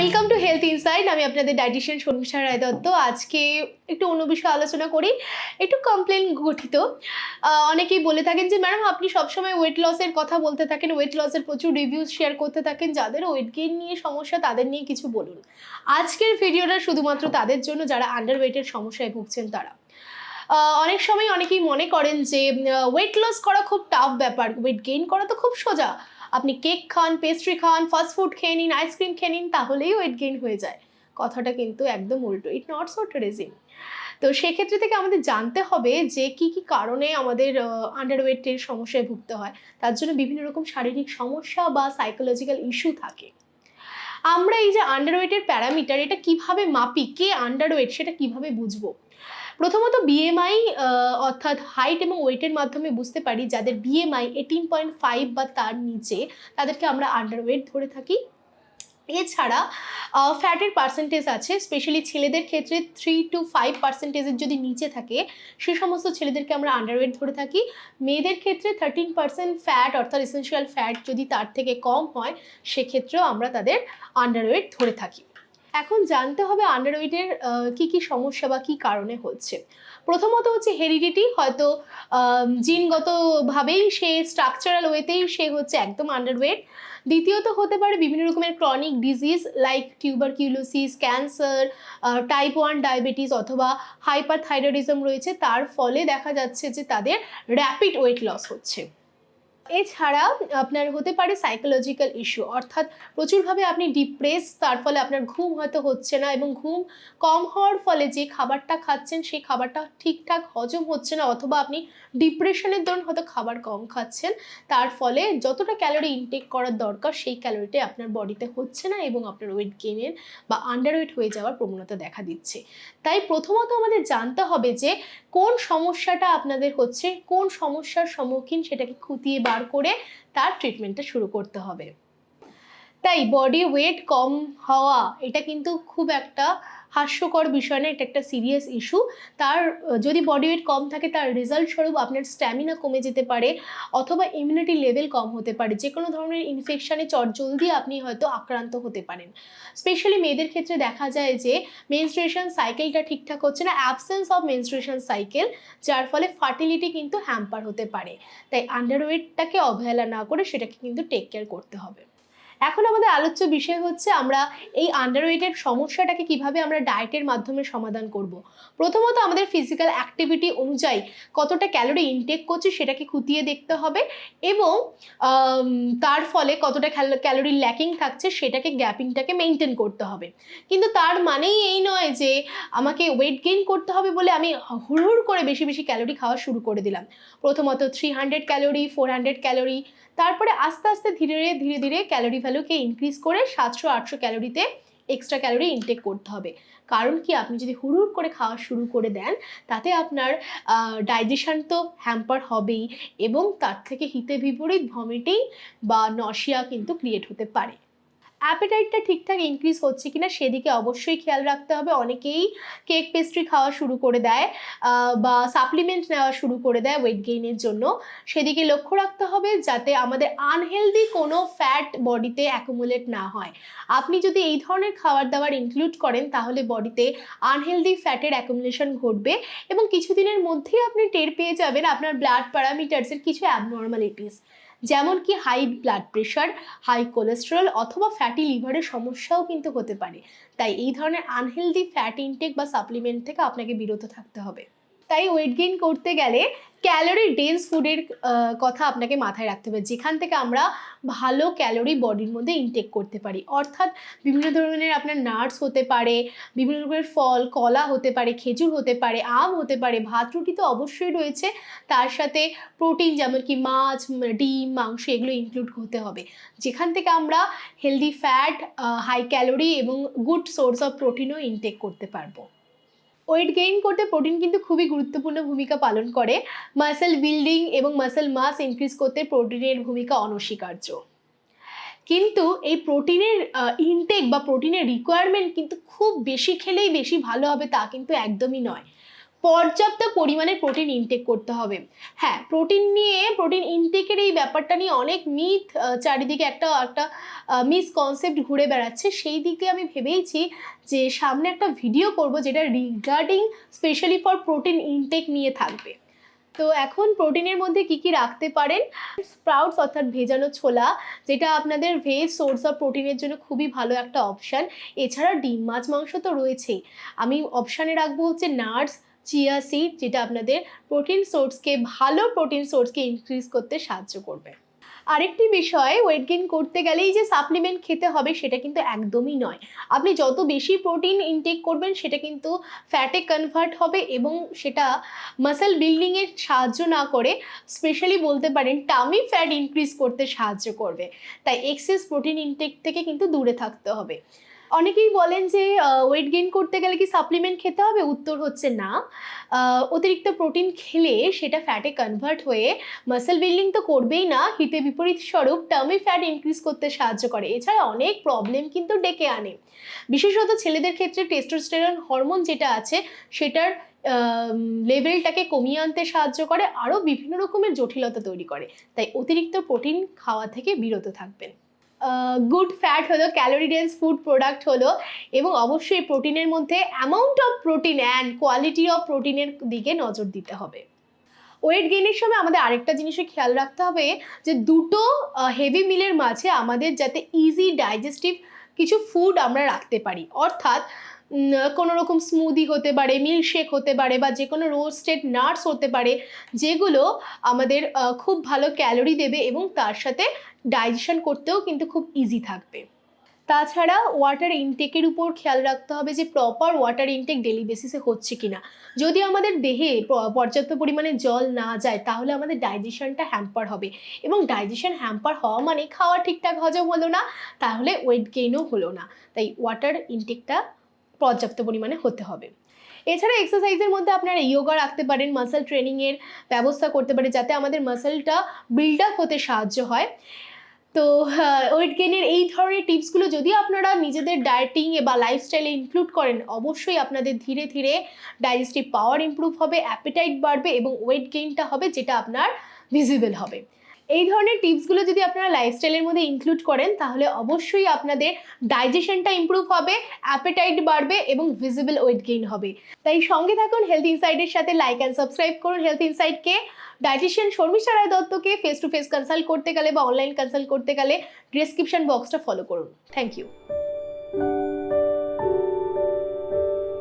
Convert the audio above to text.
Welcome to health inside আমি আপনাদের dietitian Sharmistha রায় দত্ত আজকে একটু অন্য বিষয়ে আলোচনা করি। একটু কমপ্লেন গঠিত। অনেকেই বলে থাকেন যে ম্যাডাম আপনি সবসময় ওয়েট লসের কথা বলতে থাকেন। ওয়েট লসের প্রচুর রিভিউজ শেয়ার করতে থাকেন। যাদের ওয়েট গেইন নিয়ে সমস্যা, তাদের নিয়ে কিছু বলুন। আজকের ভিডিওটা শুধুমাত্র তাদের জন্য, যারা আন্ডার ওয়েটের সমস্যায় ভুগছেন তারা। অনেক সময় অনেকেই মনে করেন যে ওয়েট লস করা খুব টাফ ব্যাপার। ওয়েট গেইন করা তো খুব সোজা। আপনি কেক খান পেস্ট্রি খান ফাস্ট ফুড খেয়ে নিন আইসক্রিম খেয়ে নিন, তাহলেই ওয়েট গেইন হয়ে যায়। কথাটা কিন্তু একদম উল্টো। ইট নট সো ট্রেজিং তো সেক্ষেত্রে থেকে আমাদের জানতে হবে যে, কি কি কারণে আমাদের আন্ডারওয়েটের সমস্যায় ভুগতে হয়। তার জন্য বিভিন্ন রকম শারীরিক সমস্যা বা সাইকোলজিক্যাল ইস্যু থাকে। আমরা এই যে আন্ডারওয়েটের প্যারামিটার, এটা কীভাবে মাপি? কে আন্ডারওয়েট সেটা কীভাবে বুঝব? প্রথমত বিএমআই অর্থাৎ হাইট এবং ওয়েটের মাধ্যমে বুঝতে পারি যাদের বিএমআই এইটিন পয়েন্ট ফাইভ বা তার নিচে, তাদেরকে আমরা আন্ডারওয়েট ধরে থাকি। এছাড়া ফ্যাটের পার্সেন্টেজ আছে স্পেশালি ছেলেদের ক্ষেত্রে থ্রি টু ফাইভ পার্সেন্টেজের যদি নিচে থাকে, সে সমস্ত ছেলেদেরকে আমরা আন্ডারওয়েট ধরে থাকি। মেয়েদের ক্ষেত্রে থার্টিন পার্সেন্ট ফ্যাট অর্থাৎ এসেন্সিয়াল ফ্যাট যদি তার থেকে কম হয়, সেক্ষেত্রেও আমরা তাদের আন্ডারওয়েট ধরে থাকি। এখন জানতে হবে আন্ডারওয়েটের কি কি সমস্যা বা কি কারণে হচ্ছে। প্রথমত হচ্ছে হেরিডিটি, হয়তো জিনগতভাবেই সে স্ট্রাকচারাল ওয়েতেই সে হচ্ছে একদম আন্ডারওয়েট। দ্বিতীয়ত হতে পারে বিভিন্ন রকমের chronic disease like tuberculosis cancer type one diabetes অথবা হাইপারথাইরয়েডিজম রয়েছে। তার ফলে দেখা যাচ্ছে যে তাদের র্যাপিড ওয়েট লস হচ্ছে। এছাড়া আপনার হতে পারে সাইকোলজিক্যাল ইস্যু অর্থাৎ প্রচুরভাবে আপনি ডিপ্রেস তার ফলে আপনার ঘুম হয়তো হচ্ছে না এবং ঘুম কম হওয়ার ফলে যে খাবারটা খাচ্ছেন, সেই খাবারটা ঠিকঠাক হজম হচ্ছে না অথবা আপনি ডিপ্রেশনের দরুন হয়তো খাবার কম খাচ্ছেন, তার ফলে যতটা ক্যালোরি ইনটেক করার দরকার, সেই ক্যালোরিটা আপনার বডিতে হচ্ছে না এবং আপনার ওয়েট গেইনের বা আন্ডারওয়েট হয়ে যাওয়ার প্রবণতা দেখা দিচ্ছে। তাই প্রথমত আমাদের জানতে হবে যে কোন সমস্যাটা আপনাদের হচ্ছে, কোন সমস্যার সম্মুখীন সেটাকে খুঁটিয়ে বার করে তার ট্রিটমেন্টটা শুরু করতে হবে। তাই বডি ওয়েট কম হওয়া, এটা কিন্তু খুব একটা হাস্যকর বিষয় না, এটা একটা সিরিয়াস ইস্যু তার, যদি বডি ওয়েট কম থাকে, তার রেজাল্ট স্বরূপ আপনার স্ট্যামিনা কমে যেতে পারে, অথবা ইমিউনিটি লেভেল কম হতে পারে। যে কোনো ধরনের ইনফেকশনে জলদি আপনি হয়তো আক্রান্ত হতে পারেন। স্পেশালি মেয়েদের ক্ষেত্রে দেখা যায় যে মেনস্ট্রুয়েশন সাইকেলটা ঠিকঠাক হচ্ছে না অ্যাবসেন্স অফ মেনস্ট্রুয়েশন সাইকেল যার ফলে ফার্টিলিটি কিন্তু হ্যাম্পার হতে পারে। তাই আন্ডারওয়েটটাকে অবহেলা না করে সেটাকে কিন্তু টেক কেয়ার করতে হবে। এখন আমাদের আলোচ্য বিষয় হচ্ছে আমরা এই আন্ডারওয়েটের সমস্যাটাকে কীভাবে আমরা ডায়েটের মাধ্যমে সমাধান করব। প্রথমত আমাদের ফিজিক্যাল অ্যাক্টিভিটি অনুযায়ী কতটা ক্যালোরি ইনটেক করছি সেটাকে খুঁটিয়ে দেখতে হবে এবং তার ফলে কতটা ক্যালোরি ল্যাকিং থাকছে সেটাকে গ্যাপিংটাকে মেনটেন করতে হবে কিন্তু তার মানেই এই নয় যে আমাকে ওয়েট গেইন করতে হবে বলে আমি হুড়হুড় করে বেশি বেশি ক্যালোরি খাওয়া শুরু করে দিলাম প্রথমত three hundred calorie four hundred calorie তারপরে আস্তে আস্তে ধীরে ধীরে ধীরে ধীরে ক্যালোরি ভ্যালুকে ইনক্রিজ করে সাতশো আটশো ক্যালোরিতে এক্সট্রা ক্যালোরি ইনটেক করতে হবে। কারণ কি? আপনি যদি হুড়ুর করে খাওয়া শুরু করে দেন, তাতে আপনার ডাইজেশান তো হ্যাম্পার হবেই এবং তার থেকে হিতে বিপরীত ভমিটিং বা নশিয়া কিন্তু ক্রিয়েট হতে পারে। অ্যাপেটাইটটা ঠিকঠাক ইনক্রিজ হচ্ছে কিনা সেদিকে অবশ্যই খেয়াল রাখতে হবে। অনেকেই কেক পেস্ট্রি খাওয়া শুরু করে দেয় বা সাপ্লিমেন্ট নেওয়া শুরু করে দেয় ওয়েট গেইনের জন্য। সেদিকে লক্ষ্য রাখতে হবে যাতে আমাদের আনহেলদি কোনো ফ্যাট বডিতে অ্যাকুমুলেট না হয়। আপনি যদি এই ধরনের খাবার দাবার ইনক্লুড করেন, তাহলে বডিতে আনহেলদি ফ্যাটের অ্যাকুমুলেশন ঘটবে এবং কিছুদিনের মধ্যেই আপনি টের পেয়ে যাবেন আপনার ব্লাড প্যারামিটার্সের কিছু অ্যাবনর্মালিটিস যেমন কি high blood pressure high cholesterol অথবা ফ্যাটি লিভারের সমস্যাও কিন্তু হতে পারে। তাই এই ধরনের আনহেলদি ফ্যাট ইনটেক বা সাপ্লিমেন্ট থেকে আপনাকে বিরত থাকতে হবে। তাই ওয়েট গেইন করতে গেলে ক্যালোরি ডেন্স ফুডের কথা আপনাকে মাথায় রাখতে হবে। যেখান থেকে আমরা ভালো ক্যালোরি বডির মধ্যে ইনটেক করতে পারি। অর্থাৎ বিভিন্ন ধরনের আপনার নাটস হতে পারে, বিভিন্ন রকমের ফল, কলা হতে পারে, খেজুর হতে পারে, আম হতে পারে, ভাত, রুটি তো অবশ্যই রয়েছে। তার সাথে প্রোটিন যেমন কি মাছ ডিম, মাংস এগুলো ইনক্লুড হতে হবে। যেখান থেকে আমরা হেলদি ফ্যাট হাই ক্যালোরি এবং গুড সোর্স অফ প্রোটিনও ইনটেক করতে পারব। ওয়েট গেইন করতে প্রোটিন কিন্তু খুবই গুরুত্বপূর্ণ ভূমিকা পালন করে। মাসেল বিল্ডিং এবং মাসেল মাস ইনক্রিজ করতে প্রোটিনের ভূমিকা অনস্বীকার্য। কিন্তু এই প্রোটিনের ইনটেক বা প্রোটিনের রিকোয়ারমেন্ট কিন্তু খুব বেশি খেলেই বেশি ভালো হবে তা কিন্তু একদমই নয়। পর্যাপ্ত পরিমাণে প্রোটিন ইনটেক করতে হবে। হ্যাঁ প্রোটিন নিয়ে প্রোটিন ইনটেকের এই ব্যাপারটা নিয়ে অনেক মিথ চারিদিকে একটা একটা মিসকনসেপ্ট ঘুরে বেড়াচ্ছে। সেই দিক আমি ভেবেইছি যে সামনে একটা ভিডিও করব যেটা regarding specially for protein intake নিয়ে থাকবে। তো এখন প্রোটিনের মধ্যে কি কি রাখতে পারেন? স্প্রাউটস অর্থাৎ ভেজানো ছোলা, যেটা আপনাদের ভেজ সোর্স অফ প্রোটিনের জন্য খুবই ভালো একটা অপশান এছাড়া ডিম, মাছ, মাংস তো রয়েছেই। আমি অপশানে রাখব হচ্ছে নাটস চিয়া সিড যেটা আপনাদের প্রোটিন সোর্সকে ভালো প্রোটিন সোর্সকে ইনক্রিজ করতে সাহায্য করবে। আরেকটি বিষয় ওয়েট গেইন করতে গেলেই যে সাপ্লিমেন্ট খেতে হবে, সেটা কিন্তু একদমই নয়। আপনি যত বেশি প্রোটিন ইনটেক করবেন, সেটা কিন্তু ফ্যাটে কনভার্ট হবে এবং সেটা মাসেল বিল্ডিংয়ের সাহায্য না করে স্পেশালি বলতে পারেন টামি ফ্যাট ইনক্রিজ করতে সাহায্য করবে। তাই এক্সেস প্রোটিন ইনটেক থেকে কিন্তু দূরে থাকতে হবে। অনেকেই বলেন যে ওয়েট গেইন করতে গেলে কি সাপ্লিমেন্ট খেতে হবে? উত্তর হচ্ছে না। অতিরিক্ত প্রোটিন খেলে সেটা ফ্যাটে কনভার্ট হয়ে মাসেল বিল্ডিং তো করবেই না হিতে বিপরীত স্বরূপ টামি ফ্যাট ইনক্রিজ করতে সাহায্য করে। এছাড়া অনেক প্রবলেম কিন্তু ডেকে আনে। বিশেষত ছেলেদের ক্ষেত্রে টেস্টোস্টেরন হরমোন যেটা আছে, সেটার লেভেলটাকে কমিয়ে আনতে সাহায্য করে, আরও বিভিন্ন রকমের জটিলতা তৈরি করে। তাই অতিরিক্ত প্রোটিন খাওয়া থেকে বিরত থাকবেন। গুড ফ্যাট হলো ক্যালোরি ডেন্স ফুড প্রোডাক্ট হলো এবং অবশ্যই প্রোটিনের মধ্যে amount of protein and quality of প্রোটিনের দিকে নজর দিতে হবে। ওয়েট গেইনের সময় আমাদের আরেকটা জিনিসের খেয়াল রাখতে হবে যে দুটো হেভি মিলের মাঝে আমাদের যাতে ইজি ডাইজেস্টিভ কিছু ফুড আমরা রাখতে পারি। অর্থাৎ কোনো রকম স্মুদি হতে পারে মিল্কশেক হতে পারে বা যে কোনো রোস্টেড নাটস হতে পারে, যেগুলো আমাদের খুব ভালো ক্যালোরি দেবে এবং তার সাথে ডাইজেশন করতেও কিন্তু খুব ইজি থাকবে। তাছাড়া ওয়াটার ইনটেকের উপর খেয়াল রাখতে হবে যে প্রপার ওয়াটার ইনটেক ডেলি বেসিসে হচ্ছে কিনা। যদি আমাদের দেহে পর্যাপ্ত পরিমাণে জল না যায়, তাহলে আমাদের ডাইজেশনটা হ্যাম্পার হবে। এবং ডাইজেশন হ্যাম্পার হওয়া মানে খাওয়া ঠিকঠাক হজম হলো না, তাহলে ওয়েট গেইনও হলো না। তাই ওয়াটার ইনটেকটা পর্যাপ্ত পরিমাণে হতে হবে। এছাড়া এক্সারসাইজের মধ্যে আপনারা ইয়োগা রাখতে পারেন মাসেল ট্রেনিংয়ের ব্যবস্থা করতে পারেন, যাতে আমাদের মাসেলটা বিল্ড আপ হতে সাহায্য হয়। তো ওয়েট গেইনের এই ধরনের টিপসগুলো যদি আপনারা নিজেদের ডায়েটিং বা লাইফস্টাইলে ইনক্লুড করেন, অবশ্যই আপনাদের ধীরে ধীরে ডাইজেস্টিভ পাওয়ার ইম্প্রুভ হবে অ্যাপিটাইট বাড়বে এবং ওয়েট গেইনটা হবে যেটা আপনার ভিজিবল হবে। এই ধরনের টিপসগুলো যদি আপনারা লাইফস্টাইলের মধ্যে ইনক্লুড করেন, তাহলে অবশ্যই আপনাদের ডাইজেশনটা ইম্প্রুভ হবে অ্যাপেটাইট বাড়বে এবং ভিজিবল ওয়েট গেইন হবে। তাই সঙ্গে থাকুন হেলথ ইনসাইডের সাথে লাইক অ্যান্ড সাবস্ক্রাইব করুন হেলথ ইনসাইডকে ডাইজেশন শর্মিষ্ঠা রায় দত্তকে ফেস টু ফেস কনসাল্ট করতে গেলে বা অনলাইন কনসাল্ট করতে গেলে ডিসক্রিপশন বক্সটা ফলো করুন। Thank you